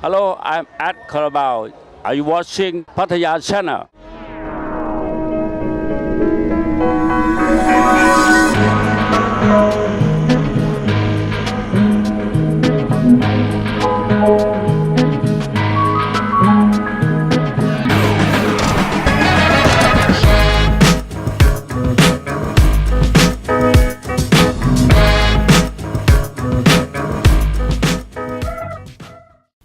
Hello, I'm at Carabao. Are you watching Pattaya Channel?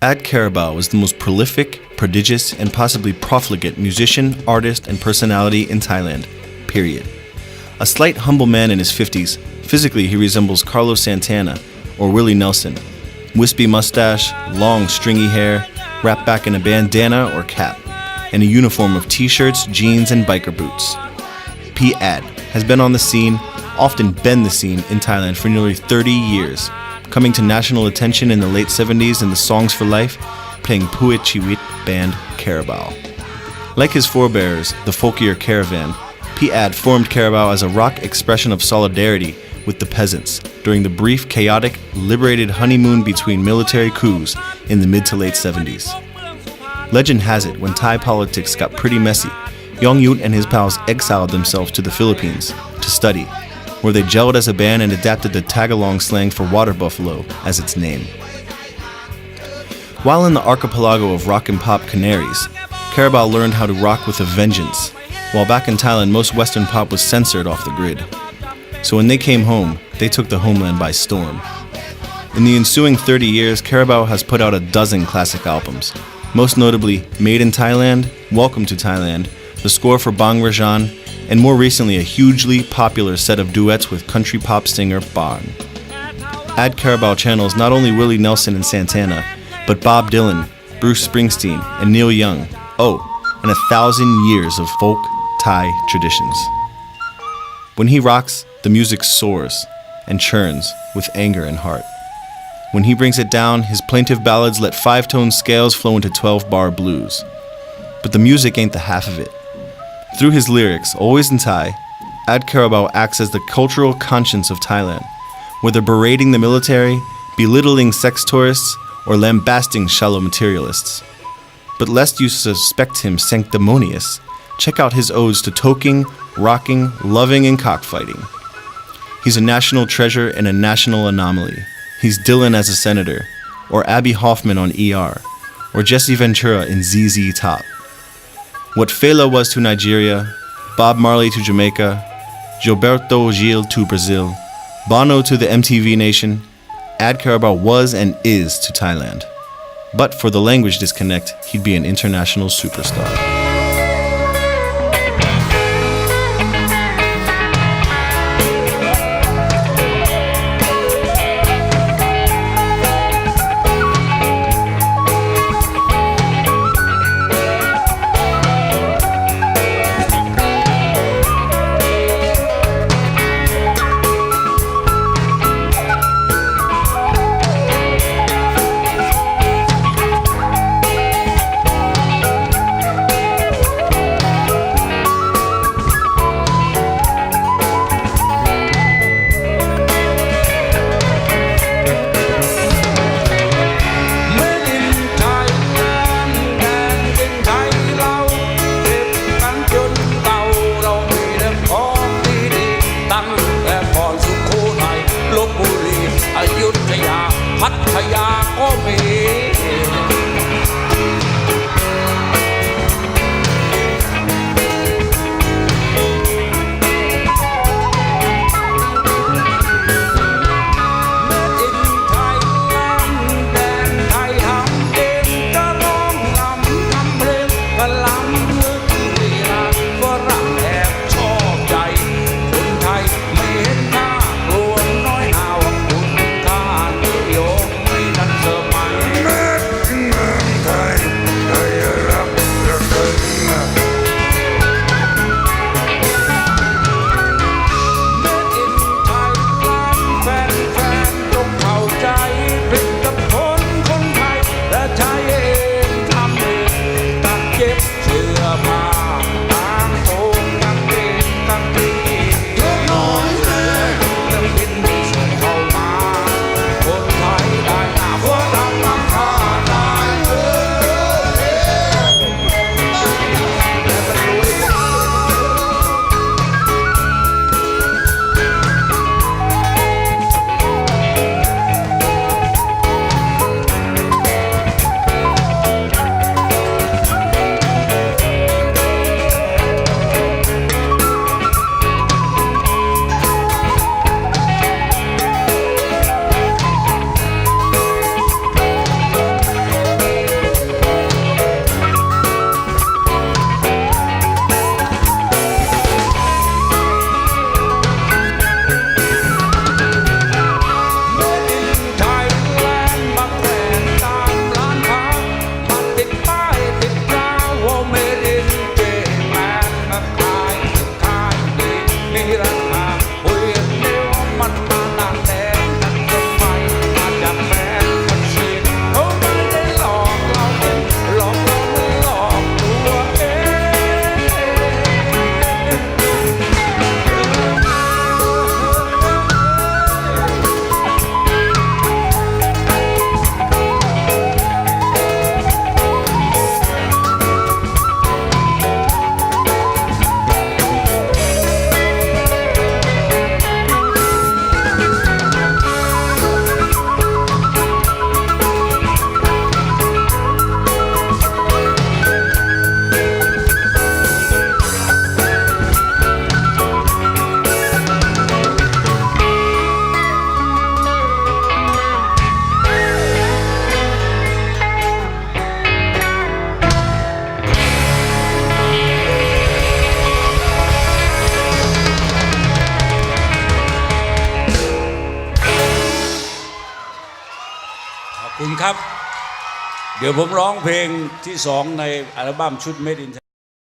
Ad Carabao was the most prolific, prodigious, and possibly profligate musician, artist, and personality in Thailand. Period. A slight, humble man in his 50s, physically he resembles Carlos Santana or Willie Nelson. Wispy mustache, long, stringy hair, wrapped back in a bandana or cap, and a uniform of t shirts, jeans, and biker boots. P. Ad has been on the scene, often been the scene, in Thailand for nearly 30 years, coming to national attention in the late 70s in the Songs for Life, playing Puit Chiwit band Carabao. Like his forebears, the folkier Caravan, P. Ad formed Carabao as a rock expression of solidarity with the peasants during the brief, chaotic, liberated honeymoon between military coups in the mid to late 70s. Legend has it, when Thai politics got pretty messy, Yong Yut and his pals exiled themselves to the Philippines to study, where they gelled as a band and adapted the Tagalong slang for water buffalo as its name. While in the archipelago of rock and pop canaries, Carabao learned how to rock with a vengeance, while back in Thailand most Western pop was censored off the grid. So when they came home, they took the homeland by storm. In the ensuing 30 years, Carabao has put out a dozen classic albums, most notably Made in Thailand, Welcome to Thailand, the score for Bang Rajan, and more recently a hugely popular set of duets with country pop singer Bang. Ad Carabao channels not only Willie Nelson and Santana, but Bob Dylan, Bruce Springsteen, and Neil Young. Oh, and a thousand years of folk Thai traditions. When he rocks, the music soars and churns with anger and heart. When he brings it down, his plaintive ballads let five tone scales flow into 12 bar blues. But the music ain't the half of it. Through his lyrics, always in Thai, Ad Carabao acts as the cultural conscience of Thailand, whether berating the military, belittling sex tourists, or lambasting shallow materialists. But lest you suspect him sanctimonious, check out his odes to toking, rocking, loving, and cockfighting. He's a national treasure and a national anomaly. He's Dylan as a senator, or Abby Hoffman on ER, or Jesse Ventura in ZZ Top. What Fela was to Nigeria, Bob Marley to Jamaica, Gilberto Gil to Brazil, Bono to the MTV nation, Ad Carabao was and is to Thailand. But for the language disconnect, he'd be an international superstar. for me. ครับ เดี๋ยวผมร้องเพลงที่สองในอัลบั้มชุด Made in